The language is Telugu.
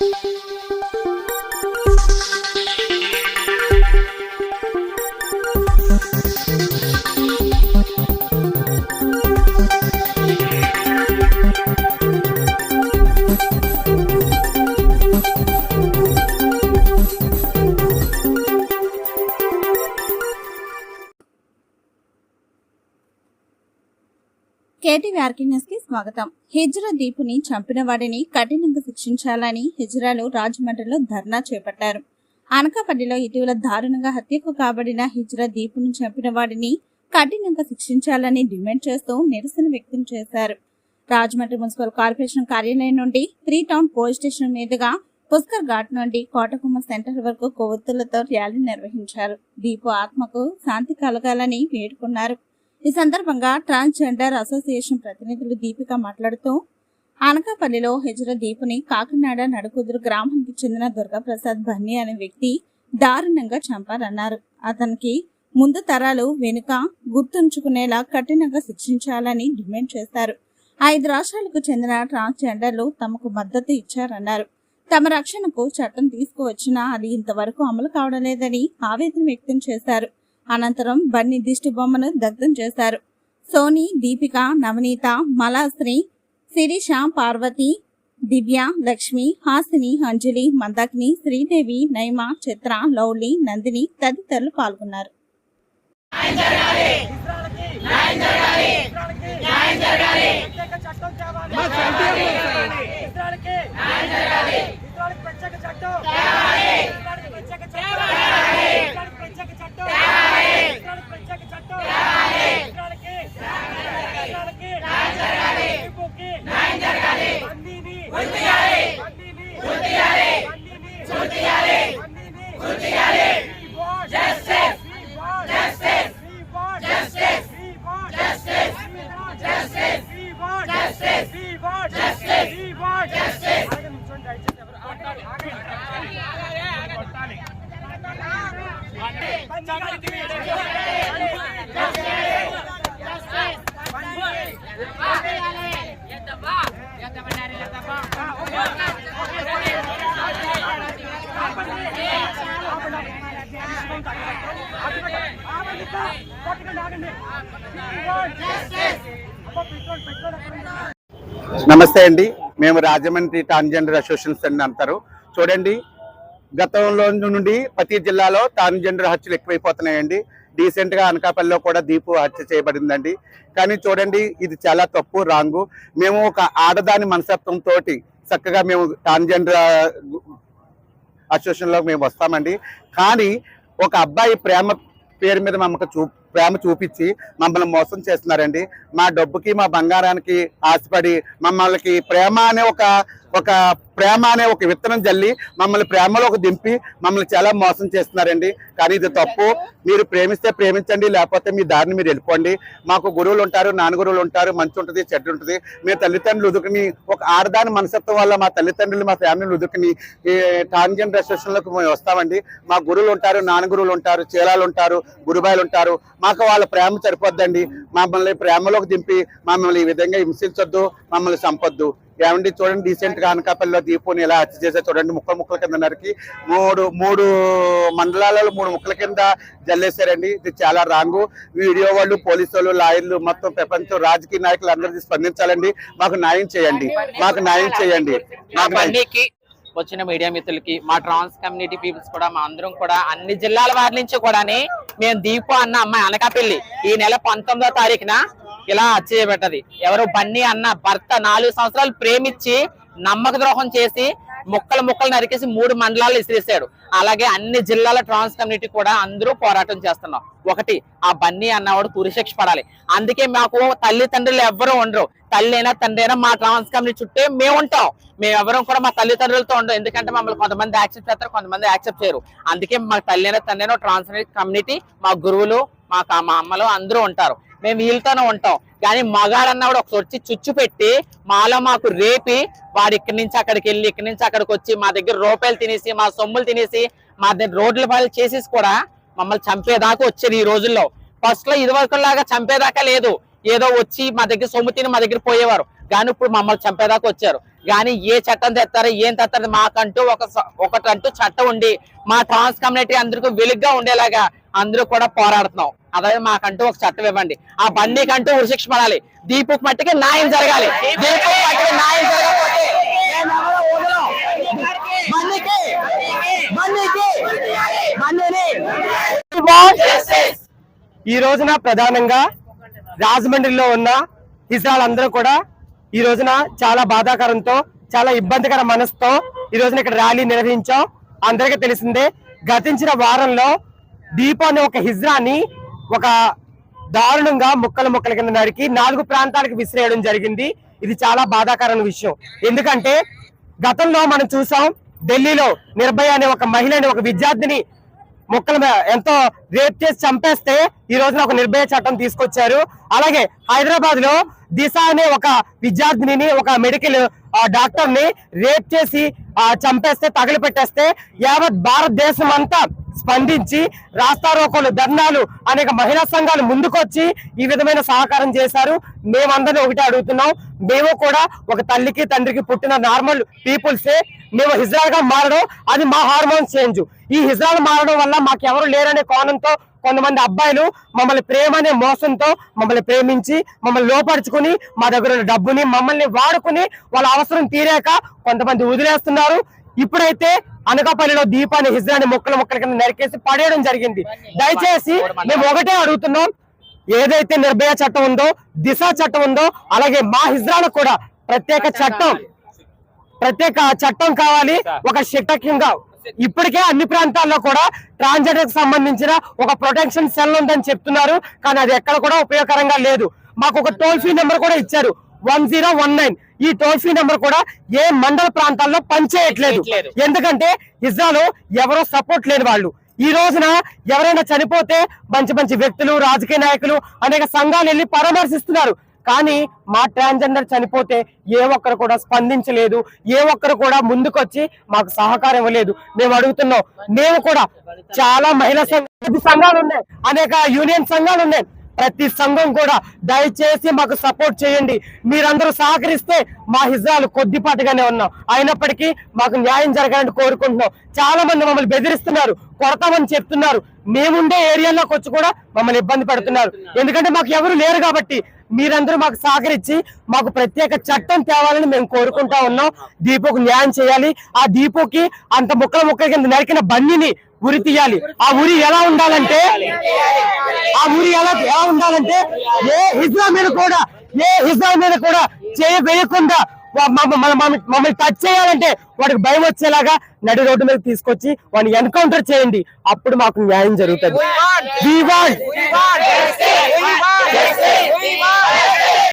thank you కేటీవీ కి స్వాగతం. హిజ్రా దీపుని చంపిన వాడిని కఠినంగా శిక్షించాలని హిజ్రాలు రాజమండ్రిలో ధర్నా చేపట్టారు. అనకాపల్లిలో ఇటీవల దారుణంగా హత్యకు కాబడిన హిజ్రా దీపును చంపిన వాడిని కఠినంగా శిక్షించాలని డిమాండ్ చేస్తూ నిరసన వ్యక్తం చేశారు. రాజమండ్రి మున్సిపల్ కార్పొరేషన్ కార్యాలయం నుండి త్రీ టౌన్ పోలీస్ స్టేషన్ మీదుగా పుష్కర్ ఘాట్ నుండి కోటకుమ్మ సెంటర్ వరకు కొవ్వొత్తులతో ర్యాలీ నిర్వహించారు. దీపు ఆత్మకు శాంతి కలగాలని వేడుకున్నారు. ఈ సందర్భంగా ట్రాన్స్జెండర్ అసోసియేషన్ ప్రతినిధులు దీపిక మాట్లాడుతూ అనకాపల్లిలో హెజర దీపుని కాకినాడ నడుకుదురు గ్రామానికి చెందిన దుర్గాప్రసాద్ బన్నీ అనే వ్యక్తి దారుణంగా చంపారన్నారు. అతనికి ముందు తరాలు వెనుక గుర్తుంచుకునేలా కఠినంగా శిక్షించాలని డిమాండ్ చేశారు ఐదు రాష్ట్రాలకు చెందిన ట్రాన్స్జెండర్లు తమకు మద్దతు ఇచ్చారన్నారు. తమ రక్షణకు చట్టం తీసుకువచ్చినా అది ఇంతవరకు అమలు కావడం లేదని ఆవేదన వ్యక్తం చేశారు. అనంతరం బన్నీ దిష్టి బొమ్మను దగ్ధం చేశారు. సోని దీపిక నవనీత మలాశ్రీ శిరీష పార్వతి దివ్య లక్ష్మి హాసిని అంజలి మందాకిని శ్రీదేవి నైమ చిత్ర లౌలి నందిని తదితరులు పాల్గొన్నారు. ప్రత్యేక చట్టం నమస్తే అండి. మేము రాజమండ్రి ట్రాన్స్జెండర్ అసోసియేషన్ అంటారు. చూడండి గతంలో నుండి ప్రతి జిల్లాలో ట్రాన్స్జెండర్ హత్యలు ఎక్కువైపోతున్నాయండి. రీసెంట్గా అనకాపల్లిలో కూడా దీపు హత్య చేయబడిందండి. కానీ చూడండి ఇది చాలా తప్పు రాంగు. మేము ఒక ఆడదాని మనస్తత్వం తోటి చక్కగా మేము ట్రాన్స్జెండర్ అసోసియేషన్లో మేము వస్తామండి. కానీ ఒక అబ్బాయి ప్రేమ పేరు మీద మమ్మల్ని చూ ప్రేమ చూపించి మమ్మల్ని మోసం చేస్తున్నారండి. మా డబ్బుకి మా బంగారానికి ఆశపడి మమ్మల్ని ప్రేమ అనే ఒక ఒక ప్రేమ అనే ఒక విత్తనం జల్లి మమ్మల్ని ప్రేమలోకి దింపి మమ్మల్ని చాలా మోసం చేస్తున్నారండి. కానీ ఇది తప్పు. మీరు ప్రేమిస్తే ప్రేమించండి లేకపోతే మీ దారిని మీరు వెళ్ళిపోండి. మాకు గురువులు ఉంటారు నాన్న గురువులు ఉంటారు మంచి ఉంటుంది చెడ్డ ఉంటుంది. మీ తల్లిదండ్రులు ఉదుకుని ఒక ఆడదాని మనసత్వం వల్ల మా తల్లిదండ్రులు మా ఫ్యామిలీలు ఉదుకుని టాంజన్ ట్రాన్స్జెండర్ మేము వస్తామండి. మా గురువులు ఉంటారు నాన్న గురువులు ఉంటారు చీలాలు ఉంటారు గురుబాయిలు ఉంటారు. మాకు వాళ్ళ ప్రేమ సరిపోద్దండి. మమ్మల్ని ప్రేమలోకి దింపి మమ్మల్ని ఈ విధంగా హింసించొద్దు మమ్మల్ని చంపొద్దు. ఏమండి చూడండి డీసెంట్గా అనకాపల్లిలో దీపుని ఎలా హత్య చేశారు చూడండి ముక్కలు ముక్కల కింద నరికి మూడు మూడు మండలాలలో మూడు ముక్కల కింద జల్లేశారండి. ఇది చాలా రాంగు. వీడియో వాళ్ళు పోలీసు వాళ్ళు లాయర్లు మొత్తం ప్రపంచం రాజకీయ నాయకులు అందరికీ స్పందించాలండి. మాకు న్యాయం చేయండి. మాకు న్యాయం చేయండి. వచ్చిన మీడియా మిత్రులకి మా ట్రాన్స్ కమ్యూనిటీ పీపుల్స్ కూడా మా అందరం కూడా అన్ని జిల్లాల వారి నుంచి కూడా మేము దీపు అన్న అమ్మాయి అనకాపల్లి. ఈ నెల పంతొమ్మిదో తారీఖున ఇలా హత్య పెట్టది ఎవరు బన్నీ అన్న భర్త నాలుగు సంవత్సరాలు ప్రేమించి నమ్మక ద్రోహం చేసి ముక్కలు ముక్కలు నరికేసి మూడు మండలాలు ఇసిరేసాడు అలాగే అన్ని జిల్లాల ట్రాన్స్ కమ్యూనిటీ కూడా అందరూ పోరాటం చేస్తున్నాం. ఒకటి ఆ బన్నీ అన్నవాడు పురుషక్ష పడాలి. అందుకే మాకు తల్లిదండ్రులు ఎవ్వరూ ఉండరు. తల్లి అయినా తండ్రి అయినా మా ట్రాన్స్ కమ్యూనిటీ చుట్టే మేము ఉంటాం. మేము కూడా మా తల్లిదండ్రులతో ఉండవు ఎందుకంటే మమ్మల్ని కొంతమంది యాక్సెప్ట్ చేస్తారు కొంతమంది యాక్సెప్ట్ చేయరు. అందుకే మా తల్లి అయినా తండ్రి అయినా ట్రాన్స్ కమ్యూనిటీ మా గురువులు మా మా అమ్మలు అందరూ ఉంటారు. మేము వీళ్ళతోనే ఉంటాం. కానీ మగాడన్న కూడా ఒకసారి వచ్చి చుచ్చు పెట్టి మాలో మాకు రేపి వాడు ఇక్కడి నుంచి అక్కడికి వెళ్ళి ఇక్కడి నుంచి అక్కడికి వచ్చి మా దగ్గర రూపాయలు తినేసి మా సొమ్ములు తినేసి మా దగ్గర రోడ్ల పాలు చేసేసి కూడా మమ్మల్ని చంపేదాకా వచ్చారు ఈ రోజుల్లో. ఫస్ట్లో ఇది వరకు లాగా చంపేదాకా లేదు. ఏదో వచ్చి మా దగ్గర సొమ్ము తిని మా దగ్గర పోయేవారు. కానీ ఇప్పుడు మమ్మల్ని చంపేదాకా వచ్చారు. కానీ ఏ చట్టం తెస్తారు ఏం తెస్తారు మాకంటూ ఒక ఒకటంటూ చట్టం ఉండి మా ట్రాన్స్ కమ్యూనిటీ అందరికీ వెలుగ్గా ఉండేలాగా అందరూ కూడా పోరాడుతున్నాం. అదే మాకంటూ ఒక చట్టం ఇవ్వండి. ఆ బండికంటూ ఉరిశిక్ష పడాలి దీపుకు మట్టికి న్యాయం జరగాలి. దీపుకు మట్టికి న్యాయం జరగకపోతే ఈ రోజున ప్రధానంగా రాజమండ్రిలో ఉన్న అందరూ కూడా ఈ రోజున చాలా బాధాకరంతో చాలా ఇబ్బందికర మనసుతో ఈ రోజున ఇక్కడ ర్యాలీ నిర్వహించాం. అందరికీ తెలిసిందే గతించిన వారంలో దీపం అనే ఒక హిజ్రాని ఒక దారుణంగా ముక్కలు ముక్కల కింద నరికి నాలుగు ప్రాంతాలకు విసిరేయడం జరిగింది. ఇది చాలా బాధాకరమైన విషయం. ఎందుకంటే గతంలో మనం చూసాం ఢిల్లీలో నిర్భయ అనే ఒక మహిళని ఒక విద్యార్థిని మొక్కల మీద ఎంతో రేప్ చేసి చంపేస్తే ఈ రోజున ఒక నిర్భయ చట్టం తీసుకొచ్చారు. అలాగే హైదరాబాద్లో దిశ అనే ఒక విద్యార్థిని ఒక మెడికల్ డాక్టర్ని రేప్ చేసి ఆ, చంపేస్తే తగిలిపెట్టేస్తే యావత్ భారతదేశం అంతా స్పందించి రాస్తారోకోలు ధర్నాలు అనేక మహిళా సంఘాలు ముందుకొచ్చి ఈ విధమైన సహకారం చేశారు. మేమందరం ఒకటే అడుగుతున్నాం. మేము కూడా ఒక తల్లికి తండ్రికి పుట్టిన నార్మల్ పీపుల్సే. మేము హిజ్రాల్గా మారడం అది మా హార్మోన్ చేంజ్. ఈ హిజ్రాల్ మారడం వల్ల మాకెవరు లేరనే కోణంతో కొంతమంది అబ్బాయిలు మమ్మల్ని ప్రేమ అనే మోసంతో మమ్మల్ని ప్రేమించి మమ్మల్ని లోపరుచుకుని మా దగ్గర ఉన్న డబ్బుని మమ్మల్ని వాడుకుని వాళ్ళ అవసరం తీరాక కొంతమంది వదిలేస్తున్నారు. ఇప్పుడైతే అనకాపల్లిలో దీపాన్ని హిజ్రాన్ని మొక్కల మొక్కల కింద నరికేసి పడేయడం జరిగింది. దయచేసి మేము ఒకటే అడుగుతున్నాం. ఏదైతే నిర్భయ చట్టం ఉందో దిశ చట్టం ఉందో అలాగే మా హిజ్రాలకు కూడా ప్రత్యేక చట్టం ప్రత్యేక చట్టం కావాలి. ఒక శిక్షకంగా ఇప్పటికే అన్ని ప్రాంతాల్లో కూడా ట్రాన్స్జెండర్కి సంబంధించిన ఒక ప్రొటెక్షన్ సెల్ ఉందని చెప్తున్నారు. కానీ అది ఎక్కడ కూడా ఉపయోగకరంగా లేదు. మాకు ఒక టోల్ ఫ్రీ నెంబర్ కూడా ఇచ్చారు. One zero one nine. ఈ టోల్ ఫ్రీ నెంబర్ కూడా ఏ మండల ప్రాంతాల్లో పనిచేయట్లేదు. చేయట్లేదు. ఎందుకంటే ఇజ్రాలో ఎవరో సపోర్ట్ లేని వాళ్ళు. ఈ రోజున ఎవరైనా చనిపోతే మంచి మంచి వ్యక్తులు రాజకీయ నాయకులు అనేక సంఘాలు వెళ్ళి పరామర్శిస్తున్నారు. కానీ మా ట్రాన్స్జెండర్ చనిపోతే ఏ ఒక్కరు కూడా స్పందించలేదు ఏ ఒక్కరు కూడా ముందుకొచ్చి మాకు సహకారం ఇవ్వలేదు. మేము అడుగుతున్నాం. మేము కూడా చాలా మహిళా సంఘ సంఘాలు ఉన్నాయి. అనేక యూనియన్ సంఘాలు ఉన్నాయి. ప్రతి సంఘం కూడా దయచేసి మాకు సపోర్ట్ చేయండి. మీరందరూ సహకరిస్తే మా హిజాలు కొద్దిపాటిగానే ఉన్నాం. అయినప్పటికీ మాకు న్యాయం జరగాలని కోరుకుంటున్నాం. చాలా మంది మమ్మల్ని బెదిరిస్తున్నారు కొడతామని చెప్తున్నారు. మేముండే ఏరియాలోకి వచ్చి కూడా మమ్మల్ని ఇబ్బంది పెడుతున్నారు. ఎందుకంటే మాకు ఎవరు లేరు కాబట్టి మీరందరూ మాకు సహకరించి మాకు ప్రత్యేక చట్టం తేవాలని మేము కోరుకుంటా ఉన్నాం. దీపుకు న్యాయం చేయాలి. ఆ దీపుకి అంత ముక్కల ముక్కల కింద నరికిన బండిని ఉరి తీయాలి. ఆ ఉరి ఎలా ఉండాలంటే ఆ ఉరి ఎలా ఎలా ఉండాలంటే ఏ హిజ్రా మీద కూడా ఏ హిజ్రా మీద కూడా చేయ వేయకుండా మమ్మల్ని టచ్ చేయాలంటే వాడికి భయం వచ్చేలాగా నడి రోడ్డు మీద తీసుకొచ్చి వాడిని ఎన్కౌంటర్ చేయండి. అప్పుడు మాకు న్యాయం జరుగుతుంది.